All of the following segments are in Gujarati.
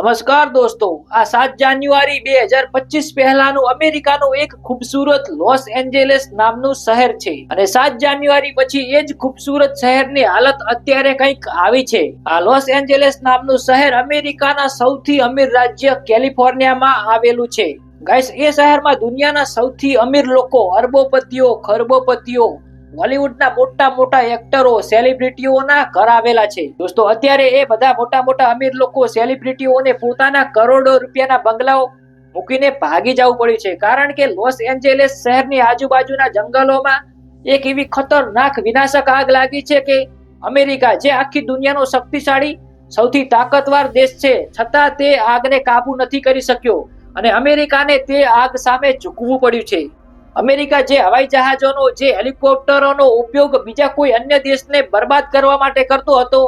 નમસ્કાર દોસ્તો. આ સાત જાન્યુઆરી બે હજાર પચીસ પહેલાનું અમેરિકાનું એક ખૂબસૂરત લોસ એન્જેલેસ નામનું શહેર છે. અને સાત જાન્યુઆરી પછી એ જ ખૂબસૂરત શહેરની હાલત અત્યારે કંઈક આવી છે. આ લોસ એન્જેલેસ નામનું શહેર અમેરિકાના સૌથી અમીર રાજ્ય કેલિફોર્નિયામાં આવેલું છે. ગાઈસ, એ શહેરમાં દુનિયાના સૌથી અમીર લોકો, અરબોપતિઓ, ખરબોપતિઓ બોલિવૂડના મોટા મોટા એક્ટરો, સેલિબ્રિટીઓના ઘર આવેલા છે. દોસ્તો, અત્યારે એ બધા મોટા મોટા અમીર લોકો સેલિબ્રિટીઓને પોતાના કરોડો રૂપિયાના બંગલાઓ મૂકીને ભાગી જવું પડ્યું છે. કારણ કે લોસ એન્જેલેસ શહેરની આજુબાજુના જંગલોમાં એક એવી ખતરનાક વિનાશક આગ લાગી છે કે અમેરિકા, જે આખી દુનિયાનો શક્તિશાળી, સૌથી તાકતવાર દેશ છે, છતાં તે આગને કાબુ નથી કરી શક્યો. અને અમેરિકાને તે આગ સામે ઝૂકવું પડ્યું છે. અમેરિકા જે હવાઈ જહાજોનો, જે હેલિકોપ્ટરોનો ઉપયોગ બીજા કોઈ અન્ય દેશને બરબાદ કરવા માટે કરતો હતો,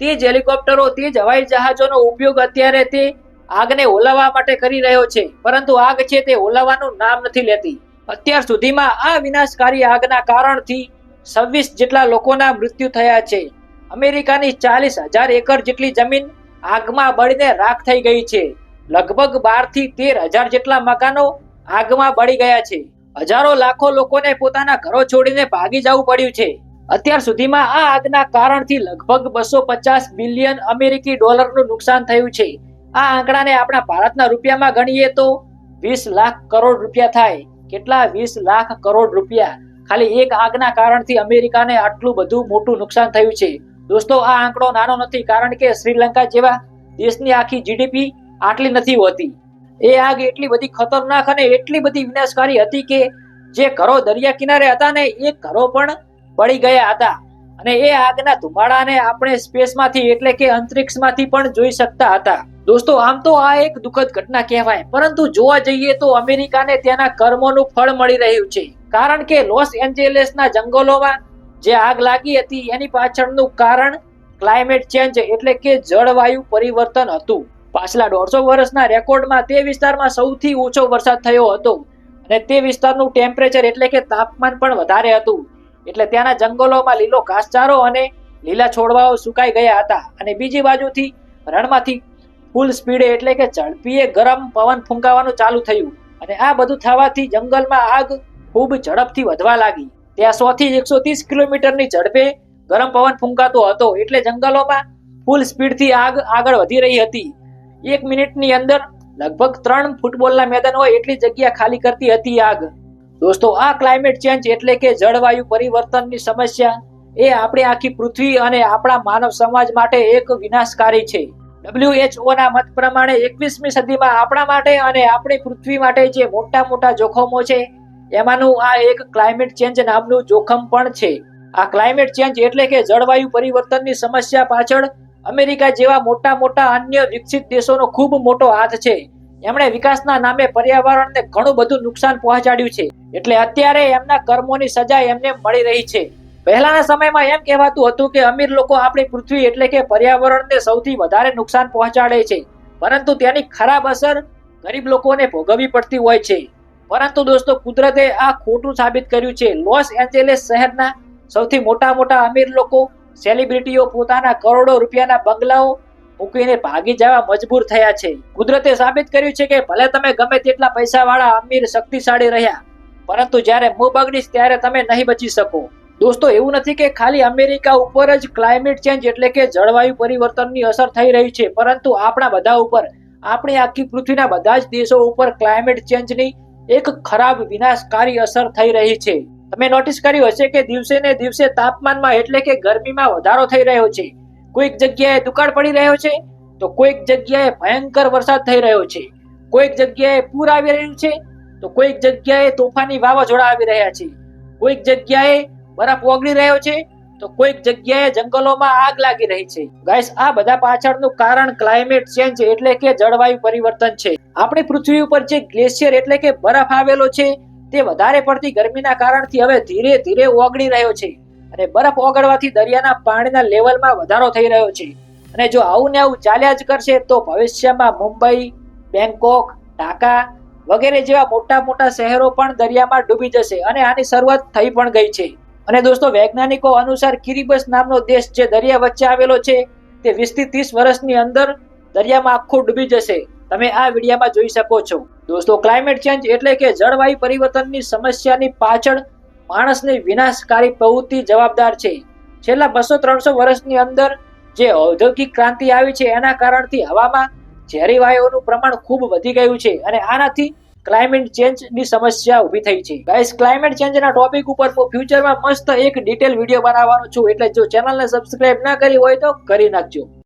તે જ હેલિકોપ્ટરો, તે જ હવાઈ જહાજોનો ઉપયોગ અત્યારે તે આગને ઓલાવવા માટે કરી રહ્યો છે. પરંતુ આગ છે તે ઓલાવવાનું નામ નથી લેતી. અત્યાર સુધીમાં આ વિનાશકારી આગના કારણથી છવ્વીસ જેટલા લોકોના મૃત્યુ થયા છે. અમેરિકાની ચાલીસ હજાર એકર જેટલી જમીન આગમાં બળીને રાખ થઈ ગઈ છે. લગભગ બારથી તેર હજાર જેટલા મકાનો આગમાં બળી ગયા છે. હજારો લાખો લોકોને પોતાના ઘરો છોડીને ભાગી જવું પડ્યું છે. અત્યાર સુધીમાં આ આગના કારણથી લગભગ બસો પચાસ બિલિયન અમેરિકી ડોલરનું નુકસાન થયું છે. આ આંકડાને આપણા ભારતના રૂપિયામાં ગણીએ તો વીસ લાખ કરોડ રૂપિયા થાય. કેટલા વીસ લાખ કરોડ રૂપિયા? ખાલી એક આગના કારણથી અમેરિકાને આટલું બધું મોટું નુકસાન થયું છે. દોસ્તો, આ આંકડો નાનો નથી કારણ કે શ્રીલંકા જેવા દેશની આખી જીડીપી આટલી નથી હોતી. એ આગ એટલી બધી ખતરનાક અને એટલી બધી વિનાશકારી હતી કે જે ઘરો દરિયા કિનારે હતા ને એ ઘરો પણ બળી ગયા હતા. અને એ આગના ધુમાડાને આપણે સ્પેસમાંથી એટલે કે અંતરિક્ષમાંથી પણ જોઈ શકતા હતા. દોસ્તો, આમ તો આ એક દુઃખદ ઘટના કહેવાય. પરંતુ જોવા જઈએ તો અમેરિકાને તેના કર્મોનું ફળ મળી રહ્યું છે. કારણ કે લોસ એન્જેલેસના જંગલોમાં જે આગ લાગી હતી, એની પાછળનું કારણ ક્લાઇમેટ ચેન્જ એટલે કે જળવાયુ પરિવર્તન હતું. પાછલા દોઢસો વર્ષના રેકોર્ડમાં તે વિસ્તારમાં સૌથી ઓછો વરસાદ થયો હતો. અને તે વિસ્તારનું ટેમ્પરેચર એટલે કે તાપમાન પણ વધારે હતું. એટલે ત્યાંના જંગલોમાં લીલો ઘાસચારો અને લીલા છોડવાઓ સુકાઈ ગયા હતા. અને બીજી બાજુથી રણમાંથી ફૂલ સ્પીડે એટલે કે ઝડપીએ ગરમ પવન ફૂંકાવાનું ચાલુ થયું. અને આ બધું થવાથી જંગલમાં આગ ખૂબ ઝડપથી વધવા લાગી. ત્યાં સો થી એકસો ત્રીસ કિલોમીટરની ઝડપે ગરમ પવન ફૂંકાતો હતો. એટલે જંગલોમાં ફૂલ સ્પીડથી આગ આગળ વધી રહી હતી. એક મિનિટની અંદર લગભગ ત્રણ ફૂટબોલના મેદાન હોય એટલી જગ્યા ખાલી કરતી હતી આગ. દોસ્તો, આ ક્લાઇમેટ ચેન્જ એટલે કે જળવાયુ પરિવર્તનની સમસ્યા એ આપણી આખી પૃથ્વી અને આપણા માનવ સમાજ માટે એક વિનાશકારી છે. WHO ના મત પ્રમાણે એકવીસમી સદીમાં આપણા માટે અને આપણી પૃથ્વી માટે જે મોટા મોટા જોખમો છે, એમાંનું આ એક ક્લાઇમેટ ચેન્જ નામનું જોખમ પણ છે. આ ક્લાઇમેટ ચેન્જ એટલે કે જળવાયુ પરિવર્તનની સમસ્યા પાછળ અમેરિકા જેવા મોટા મોટા અન્ય વિકસિત દેશોનો ખૂબ મોટો હાથ છે. એમણે વિકાસના નામે પર્યાવરણને ઘણું બધું નુકસાન પહોંચાડ્યું છે. એટલે અત્યારે એમના કર્મોની સજા એમને મળી રહી છે. પહેલાના સમયમાં એમ કહેવાતું હતું કે અમીર લોકો આપણી પૃથ્વી એટલે કે પર્યાવરણને સૌથી વધારે નુકસાન પહોંચાડે છે. પરંતુ તેની ખરાબ અસર ગરીબ લોકોને ભોગવવી પડતી હોય છે. પરંતુ દોસ્તો, કુદરતે આ ખોટું સાબિત કર્યું છે. લોસ એન્જેલેસ શહેરના સૌથી મોટા મોટા અમીર લોકો સેલિબ્રિટીઓ પોતાના કરોડો રૂપિયાના બંગલાઓ મૂકીને ભાગી જવા મજબૂર થયા છે. કુદરતે સાબિત કર્યું છે કે ભલે તમે ગમે તેટલા પૈસાવાળા અમીર શક્તિશાળી રહ્યા, પરંતુ જ્યારે હું બગડીશ ત્યારે તમે નહીં બચી શકો. દોસ્તો, એવું નથી કે ખાલી અમેરિકા ઉપર જ ક્લાઇમેટ ચેન્જ એટલે કે જળવાયુ પરિવર્તનની અસર થઈ રહી છે, પરંતુ આપણા બધા ઉપર, આપણી આખી પૃથ્વીના બધા જ દેશો ઉપર ક્લાઇમેટ ચેન્જની એક ખરાબ વિનાશકારી અસર થઈ રહી છે. તમે નોટિસ કર્યું હશે કે દિવસે ને દિવસે તાપમાનમાં એટલે કે ગરમીમાં વધારો થઈ રહ્યો છે. કોઈક જગ્યાએ દુકાળ પડી રહ્યો છે, તો કોઈક જગ્યાએ ભયંકર વરસાદ થઈ રહ્યો છે. કોઈક જગ્યાએ પૂર આવી રહ્યું છે, તો કોઈક જગ્યાએ તોફાની વાવાઝોડા આવી રહ્યા છે. કોઈક જગ્યાએ બરફ ઓગળી રહ્યો છે, તો કોઈક જગ્યાએ જંગલોમાં આગ લાગી રહી છે. ગાઈસ આ બધા પાછળનું કારણ ક્લાઇમેટ ચેન્જ એટલે કે જળવાયુ પરિવર્તન છે. આપણી પૃથ્વી ઉપર જે ગ્લેશિયર એટલે કે બરફ આવેલો છે તે વધારે પડતી ગરમીના કારણથી હવે ધીરે ધીરે ઓગળી રહ્યો છે. અને બરફ ઓગળવાથી દરિયાના પાણીના લેવલમાં વધારો થઈ રહ્યો છે. અને જો આવું ને આવું ચાલ્યા જ કરશે, તો ભવિષ્યમાં મુંબઈ બેંકોક ઢાકા વગેરે જેવા મોટા મોટા શહેરો પણ દરિયામાં ડૂબી જશે અને આની શરૂઆત થઈ પણ ગઈ છે. અને દોસ્તો, વૈજ્ઞાનિકો અનુસાર કિરિબસ નામનો દેશ જે દરિયા વચ્ચે આવેલો છે, તે વીસથી ત્રીસ વર્ષની અંદર દરિયામાં આખું ડૂબી જશે. તમે આ વિડીયોમાં જોઈ શકો છો. દોસ્તો ક્લાઇમેટ ચેન્જ એટલે કે જળવાયુ પરિવર્તનની સમસ્યાની પાછળ માણસની વિનાશકારી પ્રવૃત્તિ જવાબદાર છે. છેલ્લા બસો ત્રણસો વર્ષની અંદર જે ઔદ્યોગિક ક્રાંતિ આવી છે, એના કારણથી હવામાં ઝેરી વાયુઓનું પ્રમાણ ખૂબ વધી ગયું છે અને આનાથી ક્લાઇમેટ ચેન્જની સમસ્યા ઊભી થઈ છે. ગાઈસ ક્લાઇમેટ ચેન્જના ટોપિક ઉપર ફ્યુચરમાં મસ્ત એક ડિટેલ વીડિયો બનાવવાનો છું. એટલે જો ચેનલને સબસ્ક્રાઇબ ના કરી હોય તો કરી નાખજો.